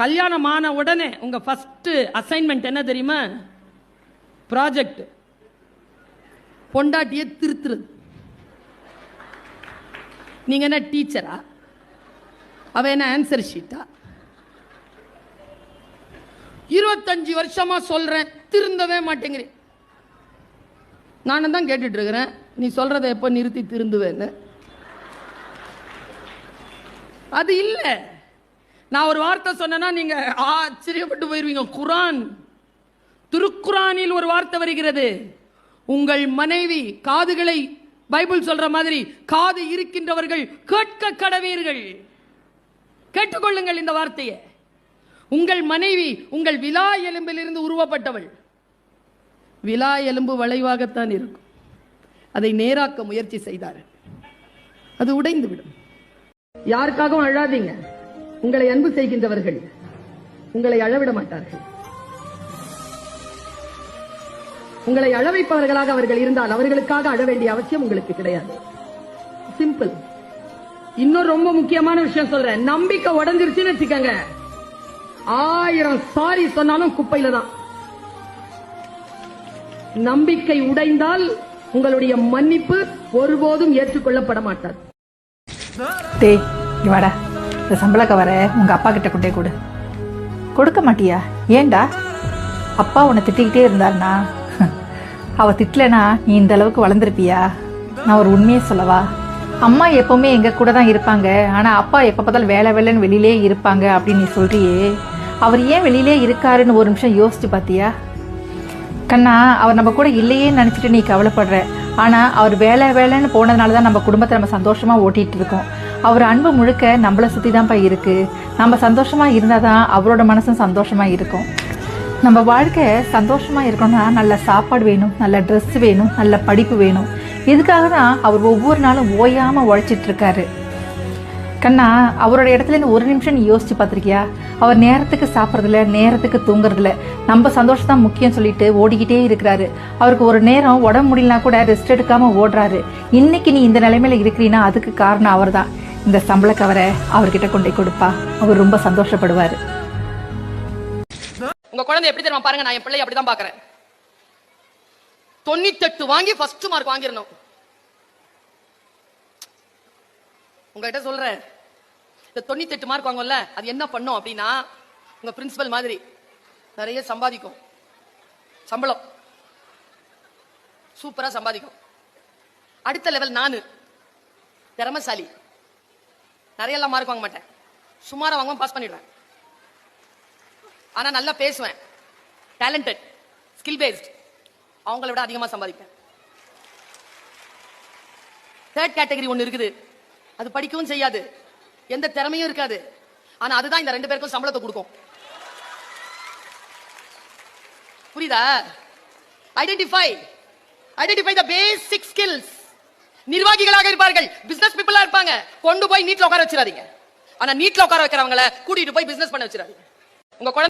கல்யாணம் ஆன உடனே உங்க ஃபர்ஸ்ட் அசைன்மெண்ட் என்ன தெரியுமா? ப்ராஜெக்ட் பொண்டாட்டியை திருத்துறது. நீங்க என்ன டீச்சரா அவ என்ன ஆன்சர் ஷீட்டா இருபத்தஞ்சு வருஷமா சொல்றேன் திருந்தவே மாட்டேங்கிறேன். நானும் தான் கேட்டுட்டு இருக்கிறேன் நீ சொல்றதை எப்போ நிறுத்தி திருந்துவேன்னு. அது இல்லை. நான் ஒரு வார்த்தை சொன்னேன்னா நீங்க ஆச்சரியப்பட்டு போயிருவீங்க. குரான். திருக்குரானில் ஒரு வார்த்தை வருகிறது. உங்கள் மனைவி காதுகளை பைபிள் சொல்ற மாதிரி காது இருக்கின்றவர்கள் கேட்க கடவீர்கள். கேட்டுக்கொள்ளுங்கள் இந்த வார்த்தையை. உங்கள் மனைவி உங்கள் விலா எலும்பிலிருந்து உருவப்பட்டவள். விலா எலும்பு வளைவாகத்தான் இருக்கும். அதை நேராக்க முயற்சி செய்தார் அது உடைந்து விடும் யாருக்காகவும் அழாதீங்க. உங்களை அன்பு செய்கின்றவர்கள் உங்களை அழவிட மாட்டார்கள். உங்களை அழவைப்பவர்களாக அவர்கள் இருந்தால் அவர்களுக்காக அழ வேண்டிய அவசியம் உங்களுக்கு கிடையாது. சிம்பிள் இன்னும் ரொம்ப முக்கியமான விஷயம் சொல்றேன். நம்பிக்கை உடஞ்சிருச்சுன்னு வச்சுக்கோங்க. ஆயிரம் சாரி சொன்னாலும் குப்பையில தான். நம்பிக்கை உடைந்தால் உங்களுடைய மன்னிப்பு ஒருபோதும் ஏற்றுக்கொள்ளப்பட மாட்டார் இந்த சம்பள கவரை உங்கள் அப்பா கிட்ட கொண்டே கொடு. கொடுக்க மாட்டியா? ஏன்டா அப்பா உன்னை திட்டிக்கிட்டே இருந்தாருனா அவள் திட்டலனா நீ இந்த அளவுக்கு வளர்ந்துருப்பியா? நான் ஒரு உண்மையை சொல்லவா? அம்மா எப்பவுமே எங்கள் கூட தான் இருப்பாங்க. ஆனால் அப்பா எப்போ பார்த்தாலும் வேலை வேலைன்னு வெளியிலே இருப்பாங்க அப்படின்னு நீ சொல்றியே. அவர் ஏன் வெளியிலே இருக்காருன்னு ஒரு நிமிஷம் யோசிச்சு பார்த்தியா கண்ணா அவர் நம்ம கூட இல்லையே நினச்சிட்டு நீ கவலைப்படுற. ஆனால் அவர் வேலை வேலைன்னு போனதுனால தான் நம்ம குடும்பத்தை நம்ம சந்தோஷமாக ஓட்டிகிட்டு இருக்கோம். அவர் அன்பு முழுக்க நம்மளை சுற்றி தான்ப்பா இருக்கு. நம்ம சந்தோஷமாக இருந்தால் தான் அவரோட மனசும் சந்தோஷமாக இருக்கும். நம்ம வாழ்க்கை சந்தோஷமாக இருக்கணும்னா நல்ல சாப்பாடு வேணும் நல்ல ட்ரெஸ் வேணும் நல்ல படிப்பு வேணும். இதுக்காக தான் அவர் ஒவ்வொரு நாளும் ஓயாமல் உழைச்சிட்ருக்காரு கண்ணா அவரோட இடத்துல ஒரு நிமிஷம் நீ யோசிச்சு பார்த்துருக்கியா? அவர் நேரத்துக்கு சாப்பிட்றதுல நேரத்துக்கு தூங்குறதில்ல. நம்ம சந்தோஷம் தான் முக்கியம் சொல்லிட்டு ஓடிக்கிட்டே இருக்கிறாரு. அவருக்கு ஒரு நேரம் உடம்பு முடியலனா கூட ரெஸ்ட் எடுக்காமல் ஓடுறாரு. இன்னைக்கு நீ இந்த நிலைமையில இருக்கிறீன்னா அதுக்கு காரணம் அவர் தான் இந்த சம்பள கவரை அவர்கிட்ட கொண்டு கொடுப்பா. அவர் ரொம்ப சந்தோஷப்படுவாரு. உங்க குழந்தை எப்படி தெரியுமா பாருங்க நான் என் பிள்ளை அப்படிதான் பாக்குறேன் தொண்ணூத்தெட்டு வாங்கி ஃபர்ஸ்ட் மார்க் வாங்கிடணும். உங்ககிட்ட சொல்றேன். இந்த தொண்ணூத்தெட்டு மார்க் வாங்கும்ல அது என்ன பண்ணும் அப்படின்னா உங்க பிரின்சிபல் மாதிரி நிறைய சம்பாதிக்கும். சம்பளம். சூப்பரா சம்பாதிக்கும். அடுத்த லெவல் நானு. திறமசாலி. நிறைய எல்லாம் மார்க் வாங்க மாட்டேன். சுமாரா வாங்குவேன் பாஸ் பண்ணிடுவேன். ஆனா நல்லா பேசுவேன். டேலண்டட் ஸ்கில் பேஸ்ட் அவங்கள விட அதிகமா சம்பாதிப்பேன். தேர்ட் கேட்டகரி ஒன்னு இருக்குது. அது படிக்கவும் செய்யாது. எந்த திறமையும் இருக்காது. ஆனா அதுதான் இந்த ரெண்டு பேருக்கும் சம்பளத்தை கொடுக்கும். புரியுதா? Identify identify the basic skills நிர்வாகிகளாக இருப்பார்கள். பிசினஸ் பீப்புளா கொண்டு போய் நீட்ல உட்கார வச்சிடாதீங்க. ஆனா நீட்ல உட்கார வைக்கிறவங்கள கூட்டிட்டு போய் பிசினஸ் பண்ண வச்சிடாதீங்க. உங்க குழந்தை